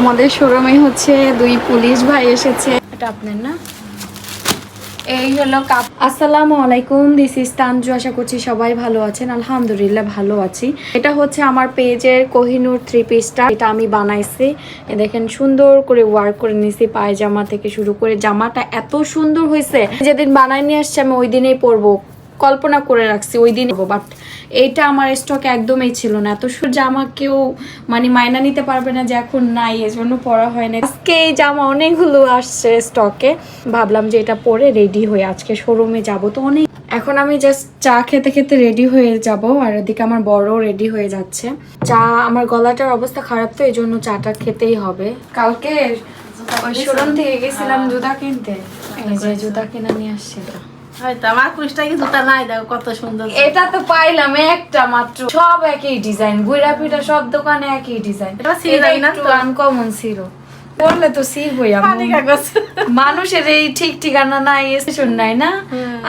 আমাদের শোরুমে হচ্ছে দুই পুলিশ ভাই এসেছে। এটা আপনার না? এই হলো কাপ আসসালামু আলাইকুম দিস ইজ তানজু আশা করছি সবাই ভালো আছেন। আলহামদুলিল্লাহ ভালো আছি। এটা হচ্ছে আমার পেজের কোহিনুর থ্রি পিসটা এটা আমি বানাইছি। দেখেন সুন্দর করে ওয়ার্ক করে নিছি পায়জামা থেকে শুরু করে। জামাটা এত সুন্দর হয়েছে। যেদিন বানাই নিয়ে আসছে আমি ওই দিনেই পরবো। কল্পনা করে রাখছি ওই দিন বাট এইটা আমার স্টক একদমই ছিল না। এত সুর জামা কেউ মানে মাইনা নিতে পারবে না যে এখন নাই এজন্য পরা হয় না আজকে এই জামা অনেকগুলো আসছে স্টকে ভাবলাম যে এটা পরে রেডি হয়ে আজকে শোরুমে যাব। তো অনেক এখন আমি জাস্ট চা খেতে খেতে রেডি হয়ে যাব আর এদিকে আমার বড় রেডি হয়ে যাচ্ছে। চা আমার গলাটার অবস্থা খারাপ তো এই জন্য চাটা খেতেই হবে। কালকে ওই শোরুম থেকে গেছিলাম জুতা কিনতে। এই যে জুতা কিনে নিয়ে আসছে এটা। হয়তো আমার কুড়িটা কি জুতা নাই দেখো কত সুন্দর। এটা তো পাইলাম একটা মাত্র। সব একই ডিজাইন বুইরা পিঠা সব দোকানে একই ডিজাইন এটা ছিঁড়াই না একটু তো? আনকমন ছিল। পড়লে তো সি হই মানুষের এই ঠিক ঠিকানা নাই স্টেশন নাই না?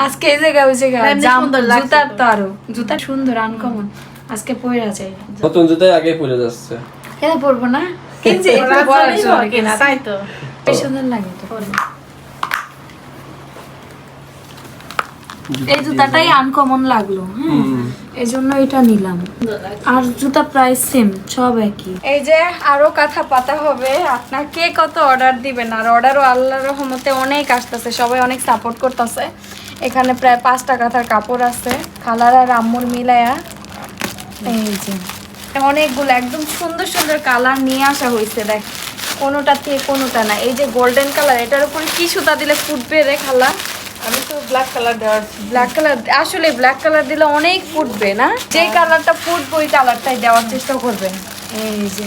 আজকে এই জায়গা ওই জায়গা জুতার তো। আরও। জুতা সুন্দর আনকমন আজকে পরে আছে নতুন জুতাই আগে পরে যাচ্ছে। কেন পরবো না? কিনছে সুন্দর লাগে তো। এই জুতাটাই আনকমন লাগল হ্যাঁ এই জন্য এটা নিলাম। আর জুতা প্রাইস সেম সব একই। এই যে আরও কথা পাতা হবে আপনার কে কত অর্ডার দিবেন? আর অর্ডারও আল্লাহর রহমতে অনেক আসতেছে সবাই অনেক সাপোর্ট করতেছে। এখানে প্রায় পাঁচটা কাঁথার কাপড় আছে খালার আর আম্মুর মিলায়া। এই যে অনেকগুলো একদম সুন্দর সুন্দর কালার নিয়ে আসা হয়েছে দেখ। কোনোটা থেকে কোনোটা না। এই যে গোল্ডেন কালার এটার উপরে কি সুতা দিলে ফুটবে রে খালা? আমি তো ব্ল্যাক কালার দেওয়ার ব্ল্যাক কালার আসলে ব্ল্যাক কালার দিলে অনেক ফুটবে না? যেই কালারটা ফুটবে ওই কালারটাই দেওয়ার চেষ্টা করবেন। এই যে।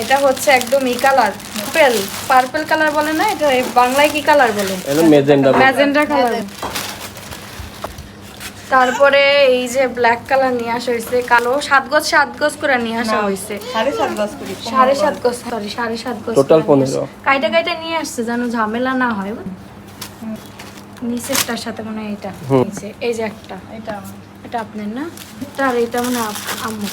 এটা হচ্ছে একদম ই কালার পার্পেল পার্পেল কালার বলে না এটা বাংলায় কি কালার বলে? এটা ম্যাজেন্ডা কালার তারপরে এই যে ব্ল্যাক কালার নিয়ে আসা হয়েছে কালো সাত গজ সাত গজ করে নিয়ে আসা হয়েছে। সাড়ে সাত করি। সাড়ে সাত গজ সরি সাড়ে সাত গজ Total করে নিয়ে 15 আসছে। কাইটা কাইটা নিয়ে আসছে যেন ঝামেলা না হয়। নিচেরটার সাথে মানে এটা। এই যে এই যে একটা এটা এটা আপনার না? তার এটা মানে আম্মু।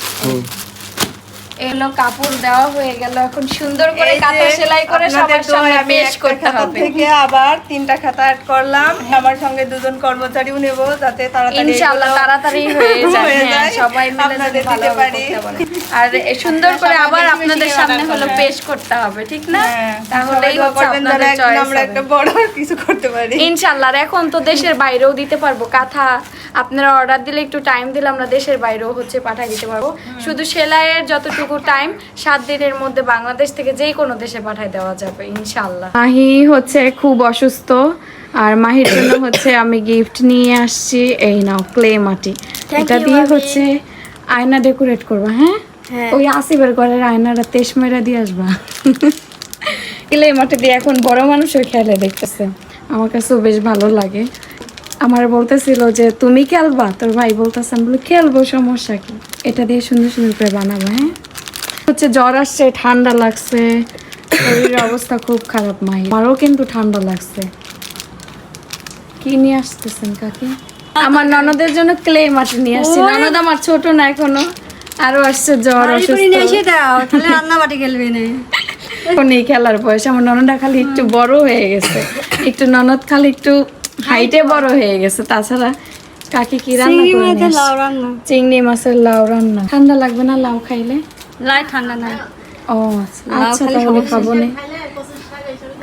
এগুলো কাপড় দেওয়া হয়ে গেল। এখন সুন্দর করে কাঁথা সেলাই করে সবার সামনে পেশ করতে হবে। থেকে আবার তিনটা খাতা অ্যাড করলাম। আমার সঙ্গে দুজন কর্মচারীও নেব যাতে তাড়াতাড়ি ইনশাআল্লাহ তাড়াতাড়ি হয়ে যায়। হয়ে। সবাই মিলে আপনাদের যদি দিতে পারি। আর সুন্দর করে আবার আপনাদের সামনে হলো পেশ করতে হবে ঠিক না? হ্যাঁ, তাহলেই হচ্ছে আপনাদের চয়েস আমরা একটা বড় কিছু করতে পারি। ইনশাল্লাহ আর এখন তো দেশের বাইরেও দিতে পারব। কাঁথা আপনারা অর্ডার দিলে একটু টাইম দিলে আমরা দেশের বাইরেও হচ্ছে পাঠিয়ে দিতে পারব। শুধু সেলাইয়ের যতটুকু টাইম সাত দিনের মধ্যে বাংলাদেশ থেকে যে কোনো দেশে পাঠিয়ে দেওয়া যাবে ইনশাল্লাহ মাহি হচ্ছে খুব অসুস্থ আর মাহির জন্য হচ্ছে আমি গিফট নিয়ে আসছি। এই নাও ক্লে মাটি। এটা দিয়ে হচ্ছে আয়না ডেকোরেট করবা হ্যাঁ? ওই আসিবের ঘরের আয়নাটা তেস মেরা দিয়ে আসবা। ক্লে মাটি দিয়ে এখন বড় মানুষও খেলে দেখতেছে। আমার কাছেও বেশ ভালো লাগে। আমার বলতেছিল যে তুমি খেলবা? তোর ভাই বলতেছে আমি বলি খেলব সমস্যা কি? এটা দিয়ে সুন্দর সুন্দর করে বানাবো হ্যাঁ? হচ্ছে জ্বর আসছে ঠান্ডা লাগছে। শরীরের অবস্থা খুব খারাপ মাই আমারও কিন্তু ঠান্ডা লাগছে। কি নিয়ে আসতেছেন কাকি? আমার ননদের জন্য ক্লে মাটি নিয়ে আসছি। ননদ আমার ছোট না এখনও। আরও আসছে জ্বর অসুস্থ। খেলার বয়স। আমার ননদটা খালি একটু বড় হয়ে গেছে। একটু ননদ খালি একটু হাইটে বড়। হয়ে গেছে। তাছাড়া কাকি কি রান্না। চিংড়ি মাছের লাউ রান্না। ঠান্ডা লাগবে না লাউ খাইলে? লাই ঠান্ডা না ও আচ্ছা তাহলে খাব না।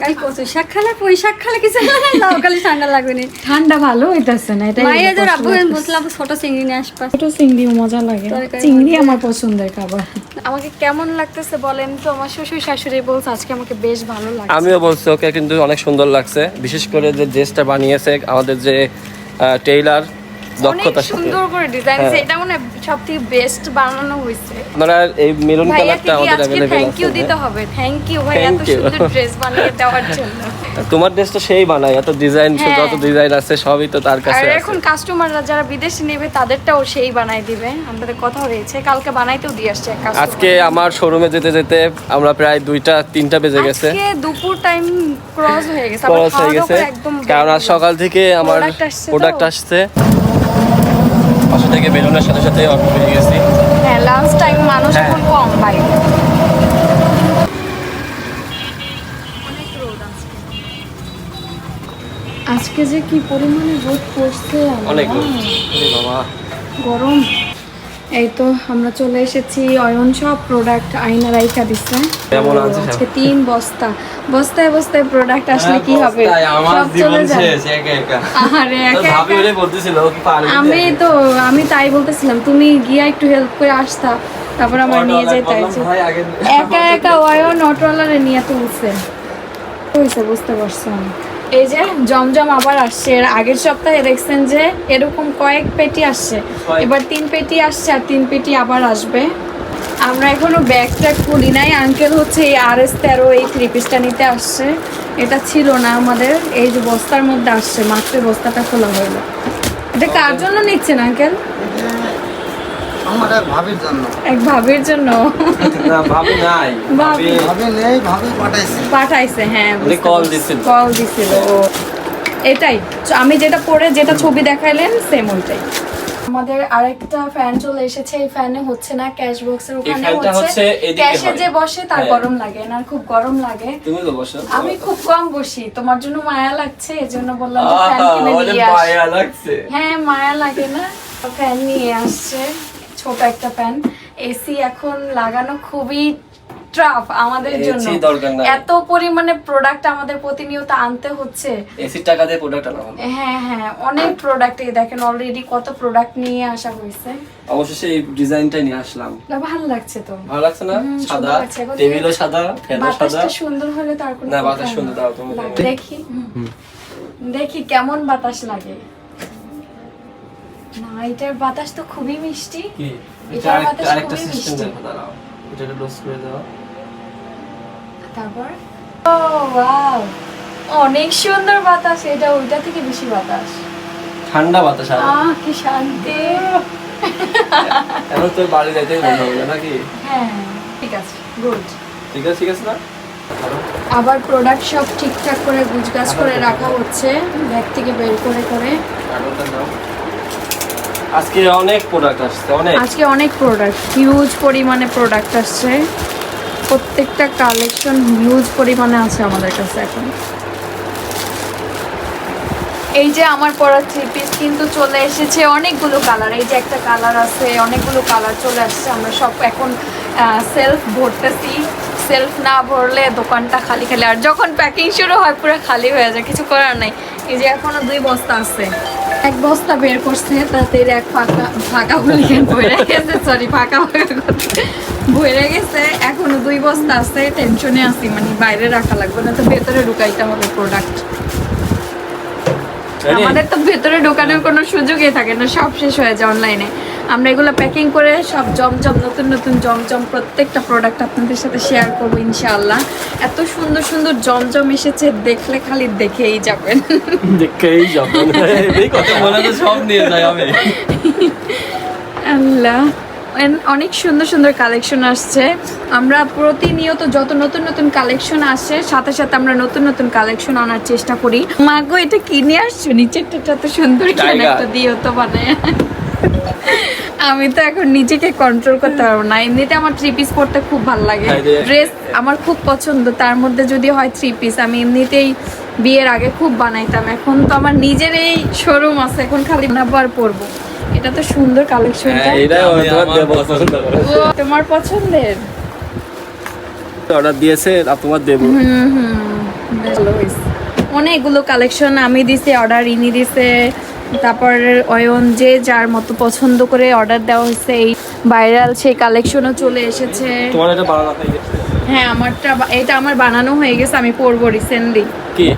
কাল কচু শাক খালে পুঁই শাক খালে কিছু লাউ খালি ঠান্ডা লাগবে না ঠান্ডা ভালো হইতাছে না এটা মায়ের যে আব্বু বলছিলাম ছোট চিংড়ি নিয়ে আসবা। ছোট চিংড়ি মজা লাগে। চিংড়ি আমার পছন্দের খাবার। আমাকে কেমন লাগতেছে বলেন তো? আমার শ্বশুর শাশুড়ি বলছে আজকে আমাকে বেশ ভালো লাগছে। আমিও বলছি ওকে কিন্তু অনেক সুন্দর লাগছে। বিশেষ করে যে ড্রেসটা বানিয়েছে আমাদের যে টেইলার সাথে। সুন্দর করে ডিজাইন হ্যাঁ। এটা মনে সব থেকে বেস্ট বানানো হয়েছে। আপনারা এই মেরুন কালারটা আমাদের অ্যাভেলেবেল থ্যাংক ইউ দিতে হবে? থ্যাংক ইউ ভাই এত সুন্দর ড্রেস বানিয়ে দেওয়ার জন্য। হ্যাঁ। তোমার ড্রেসটা সেই বানায় এত ডিজাইন হ্যাঁ। যত ডিজাইন আছে সবই তো তার কাছে আছে। এখন কাস্টমাররা যারা বিদেশে নেবে তাদেরটাও সেই বানাই দিবে। আমাদের কথা হয়েছে কালকে বানাইতেও দিয়ে আসছে এক আজকে আমার শোরুমে যেতে যেতে আমরা প্রায় দুইটা তিনটা বেজে গেছে। আজকে দুপুর টাইম ক্রস হয়ে গেছে খরচ হয়ে গেছে। কারণ আজ সকাল থেকে আমার প্রোডাক্ট আসছে। বাসা থেকে বেরোনোর সাথে সাথে অল্প পেয়ে গেছি। হ্যাঁ লাঞ্চ টাইম মানুষ হ্যাঁ। এখন কম বাইরে আজকে যে কি পরিমাণে রোদ পড়ছে অনেক গরম। এই তো আমরা চলে এসেছি অয়ন সব প্রোডাক্ট আইনা রাইখা দিচ্ছে? আজকে তিন বস্তা। বস্তায় বস্তায় প্রোডাক্ট আসলে কি হবে? হ্যাঁ, সব চলে যায়। আরে একা আমি তো আমি তাই বলতেছিলাম তুমি গিয়া একটু হেল্প করে আসতা। তারপর আমার নিয়ে যেতে একা একা অয়ন অটোওয়ালারে নিয়ে তুলছে। বুঝতে পারছ? আমি এই যে জমজম আবার আসছে। এর আগের সপ্তাহে দেখছেন যে এরকম কয়েক পেটি আসছে। এবার তিন পেটি আসছে আর তিন পেটি আবার আসবে। আমরা এখনও ব্যাগ ট্যাগ খুলি নাই। আঙ্কেল হচ্ছে এই আর এস তেরো এই থ্রি পিসটা নিতে আসছে। এটা ছিল না আমাদের। এই যে বস্তার মধ্যে আসছে। মাত্র বস্তাটা খোলা হলো। এটা কার জন্য নিচ্ছেন আঙ্কেল আমার এক ভাবির জন্য। এক ভাবির জন্য? না ভাবি নাই। ভাবি। ভাবি নেই ভাবি পাঠাইছে। পাঠাইছে হ্যাঁ উনি call দিছিল। কল দিছিল এটাই আমি যেটা পরে যেটা ছবি দেখাইলেন সেম ওইটাই আমাদের আরেকটা ফ্যান চলে এসেছে এই ফ্যানে হচ্ছে না ক্যাশ বক্সের ওখানে হচ্ছে হচ্ছে ক্যাশে যে বসে তার হ্যাঁ। গরম লাগে না খুব গরম লাগে। তুমি তো বসো আমি খুব কম বসি তোমার জন্য মায়া লাগছে এজন্য বললাম যে ফ্যান কিনে নিয়ে আস। মায়া লাগছে। হ্যাঁ মায়া লাগে না ফ্যান নিয়ে আসছে। ছোট একটা ফ্যান এসি এখন লাগানো খুবই ট্রাফ আমাদের জন্য। এত পরিমাণে প্রোডাক্ট আমাদের প্রতিনিয়ত আনতে হচ্ছে। এসির টাকা দিয়ে প্রোডাক্ট আনা হ্যাঁ হ্যাঁ অনেক প্রোডাক্ট এই দেখেন অলরেডি কত প্রোডাক্ট নিয়ে আসা হয়েছে। অবশেষে এই ডিজাইনটাই নিয়ে আসলাম। না, ভালো লাগছে তো। ভালো লাগছে না? সাদা। টেবিলও সাদা ফ্যানও সাদা বাতাসটা সুন্দর হলে তার কোনো না, বাতাস সুন্দর, দাও। দেখি। দেখি কেমন বাতাস লাগে। না এটার বাতাস তো খুবই মিষ্টি। কি? এটার বাতাস আরেকটা সিস্টেম দেখো দাঁড়াও। এটা ক্লোজ করে দাও। তারপর? ও ওয়াও। অনেক সুন্দর বাতাস এটা ওইটা থেকে বেশি বাতাস। ঠান্ডা বাতাস আর। আহ কি শান্তি। এখন তোর বাড়ি যাইতেই মনে হবে নাকি? হ্যাঁ ঠিক আছে গুড ঠিক আছে ঠিক আছে না? আবার প্রোডাক্ট সব ঠিকঠাক করে গুছগাছ করে রাখা হচ্ছে ব্যাগ থেকে বের করে করে। আজকে অনেক প্রোডাক্ট আসছে, অনেক। আজকে অনেক প্রোডাক্ট হিউজ পরিমাণে প্রোডাক্ট আসছে। প্রত্যেকটা কালেকশন হিউজ পরিমাণে আছে আমাদের কাছে এখন। এই যে আমার থ্রি কিন্তু চলে এসেছে অনেকগুলো কালার এই যে একটা কালার আছে, অনেকগুলো কালার চলে আসছে। আমরা সব এখন সেলফ ভরতেছি। সেলফ না ভরলে দোকানটা খালি খালি, আর যখন প্যাকিং শুরু হয় পুরো খালি হয়ে যায়, কিছু করার নাই। এই যে এখনও দুই বস্তা আছে। এক বস্তা বের করছে তাতে এক ফাঁকা ফাঁকা বলি ভরে গেছে সরি ফাঁকা ভরে গেছে এখনও দুই বস্তা আছে টেনশনে আছি মানে বাইরে রাখা লাগবে না তো ভেতরে ঢুকাইতে হবে প্রোডাক্ট আমাদের তো ভেতরে ঢোকানোর কোনো সুযোগই থাকে না সব শেষ হয়ে যায় অনলাইনে আমরা এগুলো প্যাকিং করে সব জমজম নতুন নতুন জমজম প্রত্যেকটা প্রোডাক্ট আপনাদের সাথে শেয়ার করব ইনশাআল্লাহ। এত সুন্দর সুন্দর জমজম এসেছে দেখলে খালি দেখেই যাবেন। দেখেই সব নিয়ে যাই আমি। আল্লাহ। অনেক সুন্দর সুন্দর কালেকশন আসছে। আমরা প্রতিনিয়ত যত নতুন নতুন কালেকশন আসে সাথে সাথে আমরা নতুন নতুন কালেকশন আনার চেষ্টা করি। মাগো এটা কিনে আসছো? নিচেরটা এত সুন্দর. একটা দিও তো মানে আমি তো এখন নিজেকে কন্ট্রোল করতে পারব না। এমনিতে আমার থ্রি পিস পরতে খুব ভালো লাগে। হ্যাঁ, ড্রেস আমার খুব পছন্দ। তার মধ্যে যদি হয় থ্রি পিস আমি এমনিতেই বিয়ের আগে খুব বানাইতাম। এখন তো আমার নিজের এই শোরুম আছে এখন খালি আবার পরবো। এটা তো সুন্দর কালেকশনটা হ্যাঁ, তোমার পছন্দ করে। তোমার পছন্দের? অর্ডার দিয়েছে আর তোমার দেব। হুম হুম ভালো হয়েছে। অনেকগুলো কালেকশন আমি দিছি অর্ডার ইনি দিছে। তারপর অয়ন যে যার মতো পছন্দ করে অর্ডার দেওয়া হয়েছে এই ভাইরাল সেই কালেকশনও চলে এসেছে। তোমার এটা বানানো হয়ে গেছে? হ্যাঁ আমারটা এটা আমার বানানো হয়ে গেছে আমি পরবো রিসেন্টলি কি?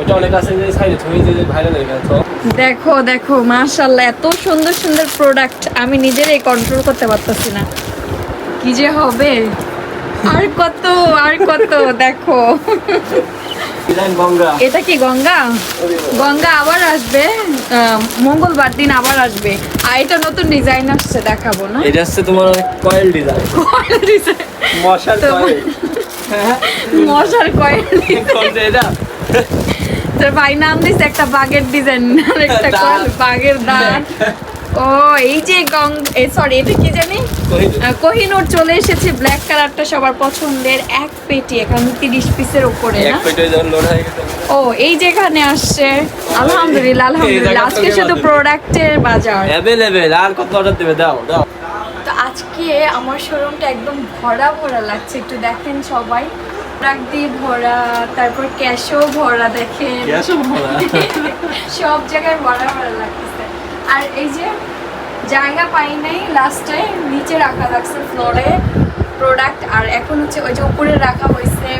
ওটা অনেক আছে যে সাইডে তুমি যে ভাইরাল হয়ে গেছো দেখো দেখো মাশাল্লাহ এত সুন্দর সুন্দর প্রোডাক্ট আমি নিজেরাই কন্ট্রোল করতে পারতেছি না। কি যে হবে? আর কত আর কত দেখো। এটা কি গঙ্গা? গঙ্গা আবার আসবে? মঙ্গলবার দিন আবার আসবে। আর এটা নতুন ডিজাইন আসছে দেখাবো না। এটা হচ্ছে তোমার কয়েল ডিজাইন। মশার কয়েল। মশার কয়েল। এটা? তোর ভাই নাম দিস একটা বাঘের ডিজাইন আর একটা। বাঘের দাঁত। ও এই যে গং সরি এটা কি জানি? কোহিনুর। চলে এসেছে ব্ল্যাক কালারটা সবার পছন্দের এক পেটি এখানে তিরিশ পিসের উপরে না? ও এই যেখানে আসছে। আলহামদুলিল্লাহ আলহামদুলিল্লাহ। আজকে শুধু প্রোডাক্টের বাজার। অ্যাভেলেবেল আর কত অর্ডার দেবে? দাও দাও। তো আজকে আমার শোরুমটা একদম ভরা ভরা লাগছে। একটু দেখেন সবাই। প্রোডাক্ট দিয়ে ভরা তারপর ক্যাশও ভরা দেখেন। সব জায়গায় ভরা ভরা লাগতেছে আর এই যে জায়গা পাই নাই লাস্টে নিচে রাখা লাগছে ফ্লোরে প্রোডাক্ট আর এখন হচ্ছে ওই যে উপরে রাখা হয়েছে।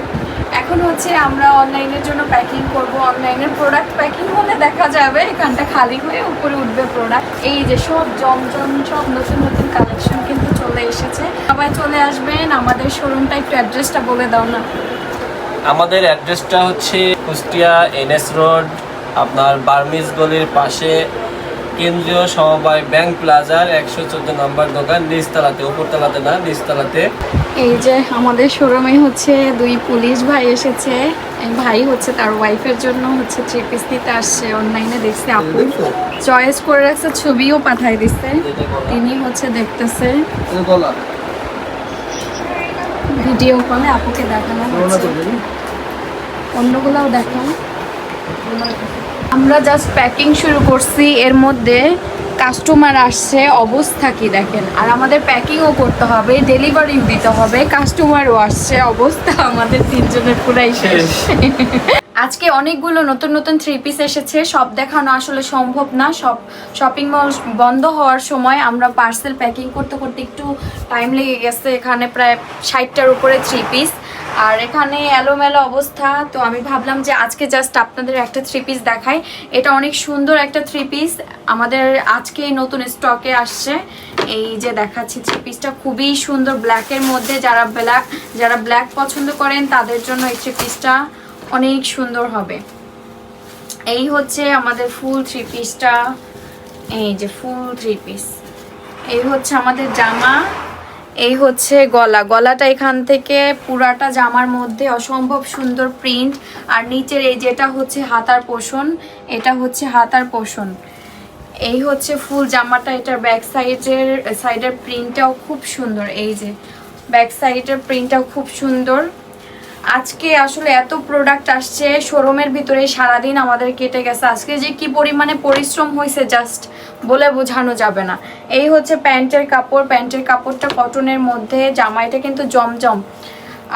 এখন হচ্ছে আমরা অনলাইনের জন্য প্যাকিং করব। অনলাইনের প্রোডাক্ট প্যাকিং হলে দেখা যাবে এখানটা খালি হয়ে উপরে উঠবে প্রোডাক্ট এই যে সব জমজম, সব নতুন নতুন কালেকশন কিন্তু চলে এসেছে। সবাই চলে আসবেন, আমাদের শোরুমটা একটু অ্যাড্রেসটা বলে দাও না। আমাদের অ্যাড্রেসটা হচ্ছে কুষ্টিয়া এনএস রোড, আপনার বার্মিজ গলির পাশে কেন্দ্রীয় সমবায় ব্যাংক প্লাজার একশো চোদ্দ নম্বর দোকান নিচতলাতে উপরতলাতে না নিচতলাতে। এই যে আমাদের শোরুমে হচ্ছে দুই পুলিশ ভাই এসেছে। ভাই হচ্ছে তার ওয়াইফের জন্য হচ্ছে থ্রি পিস নিতে আসছে অনলাইনে দেখছে আপু। চয়েস করে রাখছে ছবিও পাঠাই দিচ্ছে। তিনি হচ্ছে দেখতেছে। ভিডিও কলে আপুকে দেখানো হচ্ছে। অন্যগুলাও দেখাও। আমরা জাস্ট প্যাকিং শুরু করছি, এর মধ্যে কাস্টমার আসছে, অবস্থা কি দেখেন? আর আমাদের প্যাকিংও করতে হবে ডেলিভারিও দিতে হবে কাস্টমারও আসছে, অবস্থা আমাদের তিনজনের পুরাই শেষ। আজকে অনেকগুলো নতুন নতুন থ্রি পিস এসেছে। সব দেখানো আসলে সম্ভব না। সব শপিং মল বন্ধ হওয়ার সময় আমরা পার্সেল প্যাকিং করতে করতে একটু টাইম লেগে গেছে। এখানে প্রায় ষাটটার উপরে থ্রি পিস আর এখানে এলোমেলো অবস্থা। তো আমি ভাবলাম যে আজকে জাস্ট আপনাদের একটা থ্রি পিস দেখাই। এটা অনেক সুন্দর একটা থ্রি পিস আমাদের আজকেই নতুন স্টকে আসছে। এই যে দেখাচ্ছি থ্রি পিসটা খুবই সুন্দর। ব্ল্যাকের মধ্যে যারা ব্ল্যাক যারা ব্ল্যাক পছন্দ করেন, তাদের জন্য এই থ্রি পিসটা অনেক সুন্দর হবে। এই হচ্ছে আমাদের ফুল থ্রি পিসটা এই যে ফুল থ্রি পিস এই হচ্ছে আমাদের জামা। এই হচ্ছে গলা। গলাটা এখান থেকে পুরাটা জামার মধ্যে অসম্ভব সুন্দর প্রিন্ট আর নিচের এই যেটা হচ্ছে হাতার পোষণ, এটা হচ্ছে হাতার পোষণ। এই হচ্ছে ফুল জামাটা, এটার ব্যাক সাইডের সাইডের প্রিন্টটাও খুব সুন্দর। এই যে ব্যাক সাইডের প্রিন্টটাও খুব সুন্দর। আজকে আসলে এত প্রোডাক্ট আসছে শোরুমের ভিতরে সারাদিন আমাদের কেটে গেছে। আজকে যে কি পরিমাণে পরিশ্রম হয়েছে জাস্ট বলে বোঝানো যাবে না। এই হচ্ছে প্যান্টের কাপড়। প্যান্টের কাপড়টা কটনের মধ্যে, জামাইটা কিন্তু জমজম।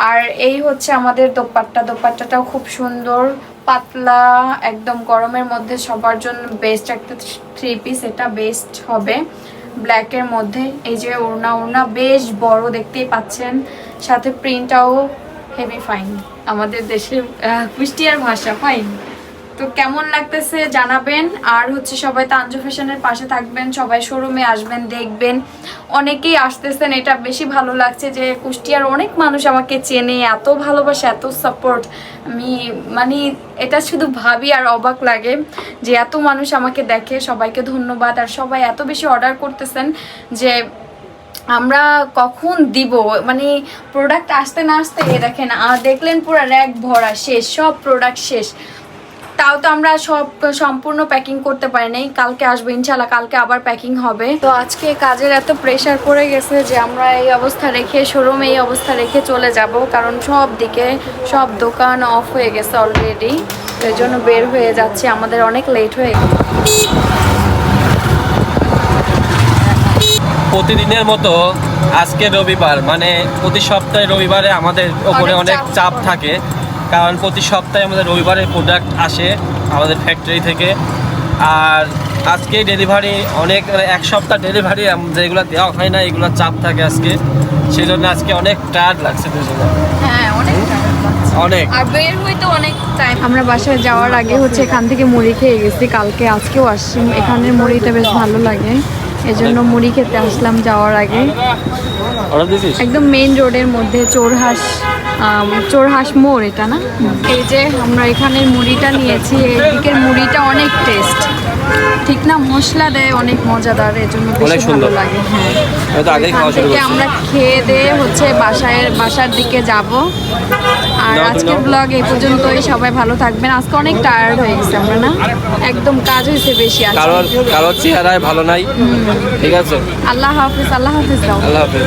আর এই হচ্ছে আমাদের দোপাট্টা। দোপাট্টাটাও খুব সুন্দর, পাতলা, একদম গরমের মধ্যে সবার জন্য বেস্ট একটা থ্রি পিস এটা বেস্ট হবে। ব্ল্যাকের মধ্যে, এই যে ওড়না ওড়না বেশ বড় দেখতেই পাচ্ছেন। সাথে প্রিন্টটাও হেভি ফাইন আমাদের আহ, কুষ্টিয়ার ভাষা ফাইন তো কেমন লাগতেছে জানাবেন। আর হচ্ছে সবাই তাঞ্জু ফ্যাশনের পাশে থাকবেন সবাই শোরুমে আসবেন দেখবেন। অনেকেই আসতেছেন এটা বেশি ভালো লাগছে যে কুষ্টিয়ার অনেক মানুষ আমাকে চেনে এত ভালোবাসে এত সাপোর্ট আমি মানে এটা শুধু ভাবি আর অবাক লাগে যে এত মানুষ আমাকে দেখে সবাইকে ধন্যবাদ। আর সবাই এত বেশি অর্ডার করতেছেন যে আমরা কখন দিব? মানে প্রোডাক্ট আসতে না আসতে দেখেন আর দেখলেন পুরো র্যাক ভরা, শেষ, সব প্রোডাক্ট শেষ। তাও তো আমরা সব, সম্পূর্ণ প্যাকিং করতে পারি নাই। কালকে আসব ইনশাল্লাহ কালকে আবার প্যাকিং হবে। তো আজকে কাজের এত প্রেশার পড়ে গেছে যে আমরা এই অবস্থা রেখে শোরুম এই অবস্থা রেখে চলে যাব। কারণ সব দিকে সব দোকান অফ হয়ে গেছে অলরেডি এর জন্য বের হয়ে যাচ্ছে। আমাদের অনেক লেট হয়ে গেছে। প্রতিদিনের মতো আজকে রবিবার মানে প্রতি সপ্তাহে রবিবারে আমাদের ওপরে অনেক চাপ থাকে। কারণ প্রতি সপ্তাহে আমাদের রবিবারে প্রোডাক্ট আসে আমাদের ফ্যাক্টরি থেকে। আর আজকে ডেলিভারি অনেক মানে এক সপ্তাহ ডেলিভারি যেগুলো দেওয়া হয় না এগুলো চাপ থাকে আজকে। সেই জন্য আজকে অনেক টায়ার্ড লাগছে দুজনে। হ্যাঁ অনেক অনেক। আর বের হইতে অনেক টাইম আমরা বাসায় যাওয়ার আগে হচ্ছে এখান থেকে মুড়ি খেয়ে গেছি কালকে আজকেও আসছি। এখানের মুড়িটা বেশ ভালো লাগে। এজন্য মুড়ি খেতে আসলাম যাওয়ার আগে। একদম মেইন রোডের মধ্যে চোরহাস। চোরহাস মোড় এটা না? এই যে আমরা এখানের মুড়িটা নিয়েছি এদিকের মুড়িটা অনেক টেস্ট ঠিক না? মশলা দেয় অনেক মজাদার এর জন্য বেশি ভালো লাগে হ্যাঁ। আমি আগেই খাওয়া শুরু থেকে আমরা খেয়ে দিয়ে হচ্ছে বাসায় বাসার দিকে যাব। আর আজকের ব্লগ এই পর্যন্তই সবাই ভালো থাকবেন। আজকে অনেক টায়ার্ড হয়ে গেছে আমরা না? একদম কাজ হয়েছে বেশি আজকে কারোর কারোর চেহারায় ভালো নাই। ঠিক আছে? আল্লাহ হাফিজ আল্লাহ হাফিজ দাও। আল্লাহ হাফেজ।